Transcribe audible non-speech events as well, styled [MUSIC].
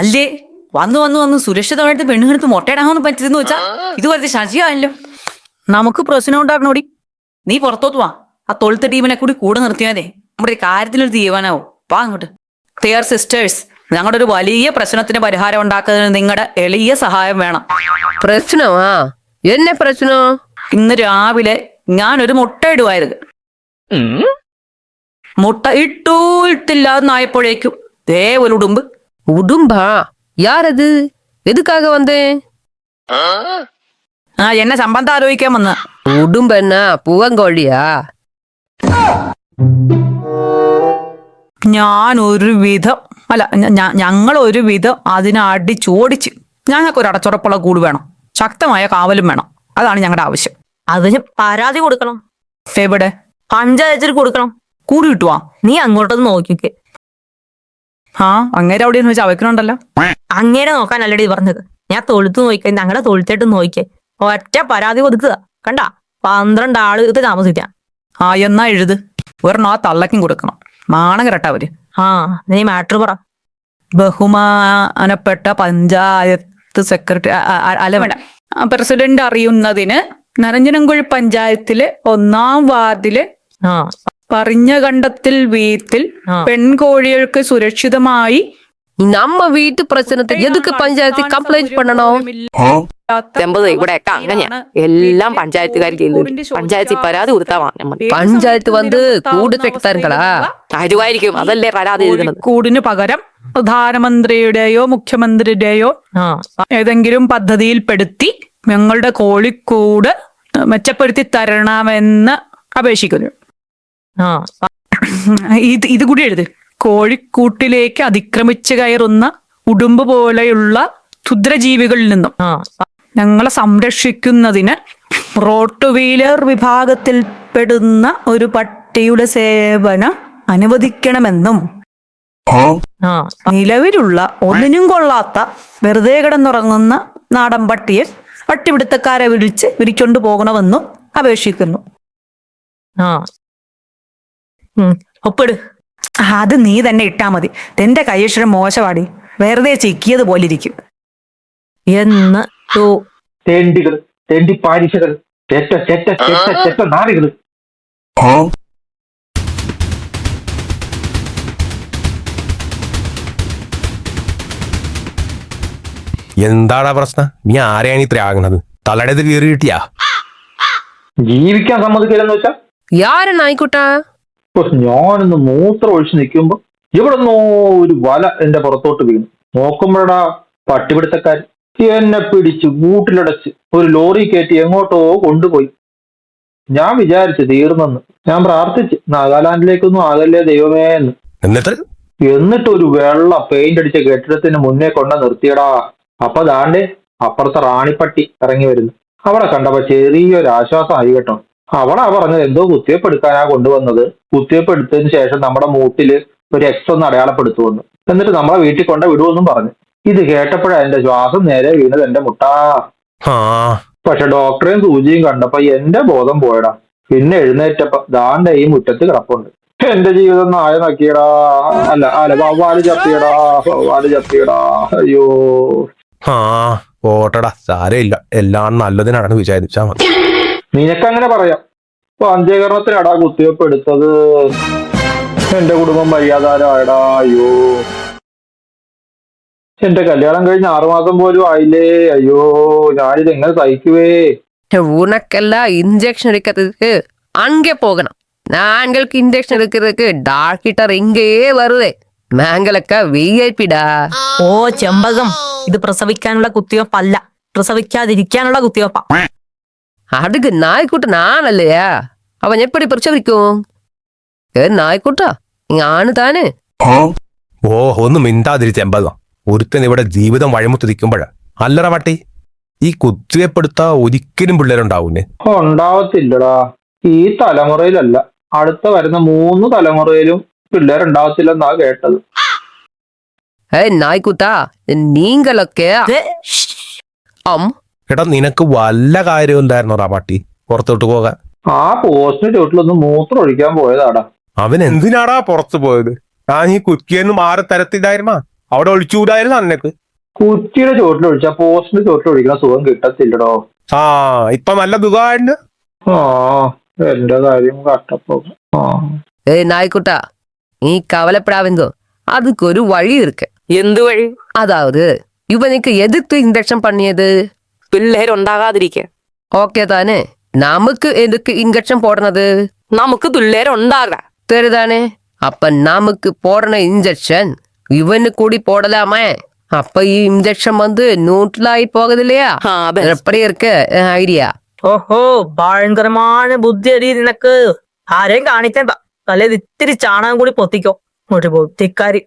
അല്ലേ? വന്നു വന്നു വന്ന് സുരക്ഷിതമായിട്ട് പെണ്ണുങ്ങൾക്ക് മുട്ടയിടാമെന്ന് പറ്റുന്നു വെച്ചാ ഇതുപോലത്തെ ശശിയാണല്ലോ. നമുക്ക് പ്രശ്നം ഉണ്ടാക്കണോടി? നീ പുറത്തോട്ട് വാ. ആ തൊളുത്ത ടീമിനെ കൂടി കൂടെ നിർത്തിയാതെ നമ്മുടെ കാര്യത്തിനൊരു തീരുമാനമാവും. വാ അങ്ങോട്ട്. തിയർ സിസ്റ്റേഴ്സ് ഞങ്ങളുടെ ഒരു വലിയ പ്രശ്നത്തിന് പരിഹാരം ഉണ്ടാക്കുന്നതിന് നിങ്ങളുടെ എളിയ സഹായം വേണം. പ്രശ്നമാ? എന്നെ പ്രശ്നോ? ഇന്ന് രാവിലെ ഞാനൊരു മുട്ട ഇടുവായത് മുട്ട ഇട്ടൂ ഇട്ടില്ലാന്നായപ്പോഴേക്കും ദേ ഒരു ഉടുമ്പ്. உடும்பா யார் அது எதுக்காக வந்தேன் ആ എന്നെ സംബന്ധം ആലോചിക്കാൻ വന്ന உடும்பன்னா பூவங்கோழியா ഞാൻ ഒരു വിധം അല്ല ഞങ്ങൾ ഒരു വിധം അതിനെ അടിച്ചോടിച്ച് ഞങ്ങൾക്ക് ഒരു അടച്ചുറപ്പുള്ള കൂട് വേണം ശക്തമായ കാവലും വേണം അതാണ് ഞങ്ങളുടെ ആവശ്യം അതിന് പരാതി കൊടുക്കണം എവിടെ പഞ്ചായത്തിൽ കൊടുക്കണം കൂട് കിട്ടുവാ നീ അങ്ങോട്ടൊന്ന് നോക്കിക്കേ ആ അങ്ങേരെ അവിടെ നിന്ന് വെച്ച് അവയ്ക്കണുണ്ടല്ലോ അങ്ങേരെ നോക്കാൻ അല്ലടി പറഞ്ഞത്. ഞാൻ തൊഴുത്ത് നോക്കിക്കേ ഞങ്ങളുടെ തൊഴുത്തേട്ട് നോക്കിക്കേ. ഒറ്റ പരാതി കൊടുക്കുക കണ്ട? പന്ത്രണ്ട് ആൾ ഇത് താമസിക്കാം. ആ എന്നാ എഴുത്. ഒരെണ്ണം ആ തള്ളക്കും കൊടുക്കണം. മാണം മാണകരട്ട അവർ. ആ നീ മാറ്റർ പറ. ബഹുമാനപ്പെട്ട പഞ്ചായത്ത് സെക്രട്ടറി അല്ല വേണ്ട. പ്രസിഡന്റ് അറിയുന്നതിന് നരഞ്ജനംകുഴി പഞ്ചായത്തിലെ ഒന്നാം വാർഡിലെ ആ. പറഞ്ഞ കണ്ടത്തിൽ വീത്തിൽ പെൺകോഴികൾക്ക് സുരക്ഷിതമായി നമ്മ വീട്ടു പ്രശ്നത്തിൽ എതുക്ക് പഞ്ചായത്തിൽ കംപ്ലൈന്റ് പണണോ ഇവിടെ അങ്ങനെയാ. എല്ലാം പഞ്ചായത്തുകാർ പഞ്ചായത്തിൽ പരാതി കൊടുത്താ പഞ്ചായത്ത് വന്ന് കൂട് തരുവായിരിക്കും അതല്ലേ പരാതി എഴുതുന്നത് കൂടിന് പകരം പ്രധാനമന്ത്രിയുടെയോ മുഖ്യമന്ത്രിയുടെയോ ഏതെങ്കിലും പദ്ധതിയിൽപ്പെടുത്തി ഞങ്ങളുടെ കോഴിക്കൂട് മെച്ചപ്പെടുത്തി തരണമെന്ന് അപേക്ഷിക്കുന്നു. ആ. [LAUGHS] ഇത് ഇത് കൂടി എഴുത്. കോഴിക്കൂട്ടിലേക്ക് അതിക്രമിച്ചു കയറുന്ന ഉടുമ്പ് പോലെയുള്ള ക്ഷുദ്രജീവികളിൽ നിന്നും ഞങ്ങളെ സംരക്ഷിക്കുന്നതിന് റോട്ട് വീലർ വിഭാഗത്തിൽപ്പെടുന്ന ഒരു പട്ടിയുടെ സേവനം അനുവദിക്കണമെന്നും ആ. നിലവിലുള്ള ഒന്നിനും കൊള്ളാത്ത വെറുതെ കിടന്നുറങ്ങുന്ന നാടൻ പട്ടിയെ പട്ടിപിടുത്തക്കാരെ വിളിച്ച് വിരിക്കൊണ്ടു പോകണമെന്നും അപേക്ഷിക്കുന്നു. ഒപ്പിട്. അത് നീ തന്നെ ഇട്ടാ മതി. നിന്റെ കൈയക്ഷരം മോശമാടി വെറുതെ ചിക്കിയത് പോലിരിക്കും. എന്ന് എന്താടാ പ്രശ്നം? നീ ആരെയാണ് ഇത്ര ആകുന്നത് തലടേത് കീറി കിട്ടിയാ ജീവിക്കാൻ സമ്മതിക്കില്ലെന്ന് വെച്ചാ? യാരെന്നായിക്കോട്ടാ ഞാനൊന്ന് മൂത്രം ഒഴിച്ച് നിൽക്കുമ്പോൾ ഇവിടെ നിന്നോ ഒരു വല എന്റെ പുറത്തോട്ട് വീണു. നോക്കുമ്പോഴടാ പട്ടിപിടുത്തക്കാർ എന്നെ പിടിച്ച് കൂട്ടിലടച്ച് ഒരു ലോറി കയറ്റി എങ്ങോട്ടോ കൊണ്ടുപോയി. ഞാൻ വിചാരിച്ചു തീർന്നെന്ന്. ഞാൻ പ്രാർത്ഥിച്ച് നാഗാലാൻഡിലേക്കൊന്നും ആകല്ലേ ദൈവമേ എന്ന്. എന്നിട്ട്? എന്നിട്ട് ഒരു വെള്ള പെയിന്റ് അടിച്ച കെട്ടിടത്തിന് മുന്നേ കൊണ്ട നിർത്തിയടാ. അപ്പൊ ദാണ്ടേ അപ്പുറത്തെ റാണിപ്പട്ടി ഇറങ്ങി വരുന്നു. അവിടെ കണ്ടപ്പോ ചെറിയൊരു ആശ്വാസം ആയി കേട്ടോ. അവളാ പറഞ്ഞത് എന്തോ കുത്തിവെപ്പ് എടുക്കാനാ കൊണ്ടുവന്നത്. കുത്തിവെപ്പ് എടുത്തതിന് ശേഷം നമ്മുടെ മൂട്ടിൽ ഒരു എക്സ് ഒന്ന് അടയാളപ്പെടുത്തുവന്നു എന്നിട്ട് നമ്മളെ വീട്ടിൽ കൊണ്ട് വിടുമെന്നും പറഞ്ഞു. ഇത് കേട്ടപ്പോഴാ എന്റെ ശ്വാസം നേരെ വീണത് എന്റെ മുട്ടാ. പക്ഷെ ഡോക്ടറെയും സൂചിയും കണ്ടപ്പോ എന്റെ ബോധം പോയടാ. പിന്നെ എഴുന്നേറ്റപ്പോ ദാണ്ട ഈ മുറ്റത്ത് കിടപ്പുണ്ട്. എന്റെ ജീവിതം നായ നക്കിയടാ. അല്ല അല്ല വവ്വാൽ ചപ്പിയടാ വവ്വാൽ ചപ്പിയടാ അയ്യോ. ആ പോട്ടടാ. സാരമില്ല. എല്ലാം നല്ലതിനാണ് വിചാരിച്ചാ മതി. നിനക്കങ്ങനെ പറയാം. ഇപ്പൊ അന്ത്യകരണത്തിന് അടാ കുത്തിവെപ്പ് എടുത്തത് എന്റെ കുടുംബം വയ്യാതാരാടാ അയ്യോ. എന്റെ കല്യാണം കഴിഞ്ഞ ആറുമാസം പോലും ആയില്ലേ അയ്യോ. ഞാനിത് എങ്ങനെ സഹിക്കുവേ? ഊനക്കല്ല ഇഞ്ചക്ഷൻ എടുക്കത്തേക്ക് அங்கே പോകണം. நாங்களுக்கு ഇഞ്ചക്ഷൻ எடுக்கிறதுக்கு ഡാക്ടർ ഇങ്ങേ വെറുതെ. நாங்களൊക്കെ വി ഓ ചെമ്പകം. ഇത് പ്രസവിക്കാനുള്ള കുത്തിവെപ്പല്ല. പ്രസവിക്കാതിരിക്കാനുള്ള കുത്തിവെപ്പ. അടുക്ക് நாய்க்குட்டி நான் இல்லையா அவன் எப்படி ഏ നായ്ക്കുട്ടാ? ആണ് താന്. ഓ ഒന്നും മിണ്ടാതിരിച്ച ഒരുത്തൻ ഇവിടെ ജീവിതം വഴമുത്തിരിക്കുമ്പോഴ അല്ലറ വട്ടി ഈ കുത്തിവയപ്പെടുത്ത ഒരിക്കലും പിള്ളേരുണ്ടാവൂലേ ഉണ്ടാവത്തില്ലടാ. ഈ തലമുറയിലല്ല. അടുത്ത വരുന്ന മൂന്ന് തലമുറയിലും പിള്ളേരുണ്ടാവത്തില്ലെന്നാ കേട്ടത്. ഏ നായ്ക്കൂത്താ നീങ്കലൊക്കെ എടാ നിനക്ക് വല്ല കാര്യം ഉണ്ടായിരുന്നോടാ പട്ടി പുറത്തോട്ട് പോകാൻ ആ പോസ്റ്റിന് ചുവട്ടിലൊന്ന് മൂത്രം ഒഴിക്കാൻ പോയതാടാ അവൻ എന്തിനാടാ പുറത്തു പോയത് ഞാൻ ഈ കുറ്റിയെന്ന് മാറി തരത്തില്ലായിരുന്ന അവിടെ ഒളിച്ചുകൂടായിരുന്നു അന്നക്ക് കുറ്റിയുടെ ചോട്ടിൽ ഒഴിച്ചാ പോസ്റ്റിന്റെ ചോട്ടിൽ ഒഴിക്കുന്ന സുഖം കിട്ടത്തില്ലടോ ആ ഇപ്പൊ നല്ല സുഖമായിട്ട് ആ എന്റെ കാര്യം കട്ടപ്പോ ആ ഏ നായ്ക്കുട്ടാ നീ കവലപ്പെടാവെന്തോ அதுக்கு ஒரு வழி இருக்கு എന്ത് വഴി அதாவது இவனுக்கு எதுக்கு இன்ஜெக்ஷன் பண்ணியது പിള്ളേരുണ്ടാകാതിരിക്കാൻ ഓക്കെ താനെ. നമുക്ക് എതുക്ക് ഇഞ്ചക്ഷൻ പോടുന്നത് നമുക്ക് പിള്ളേരുണ്ടാകാ തരുതാനെ. അപ്പൊ നമുക്ക് പോടണ ഇഞ്ചക്ഷൻ ഇവന് കൂടി പോടലാമേ. அப்ப ഈ வந்து நூற்றிலாகி போகுது இல்லையா எப்படி இருக்கு ஐடியா ഓഹോ ഭയങ്കരമാണ് ബുദ്ധി അടി നിനക്ക്. ആരെയും കാണിക്കണ്ട. തലേത് ഇത്തിരി ചാണകം കൂടി പൊത്തിക്കോ. ഒരു ബുദ്ധിക്കാരി